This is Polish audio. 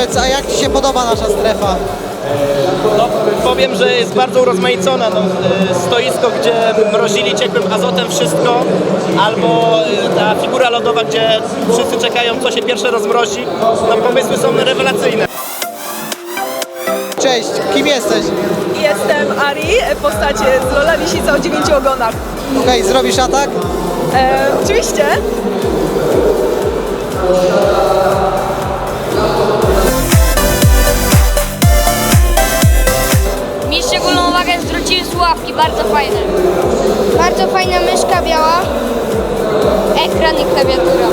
Powiedz, a jak Ci się podoba nasza strefa? No, powiem, że jest bardzo urozmaicona. No, y, stoisko, gdzie mrozili ciekłym azotem wszystko, albo y, ta figura lodowa, gdzie wszyscy czekają, co się pierwsze rozmrozi. No, pomysły są rewelacyjne. Cześć, kim jesteś? Jestem Ari, postać z Lola Lisica o dziewięciu ogonach. Okej, zrobisz atak? E, oczywiście. Bardzo fajne. Bardzo fajna myszka biała, ekran i klawiatura.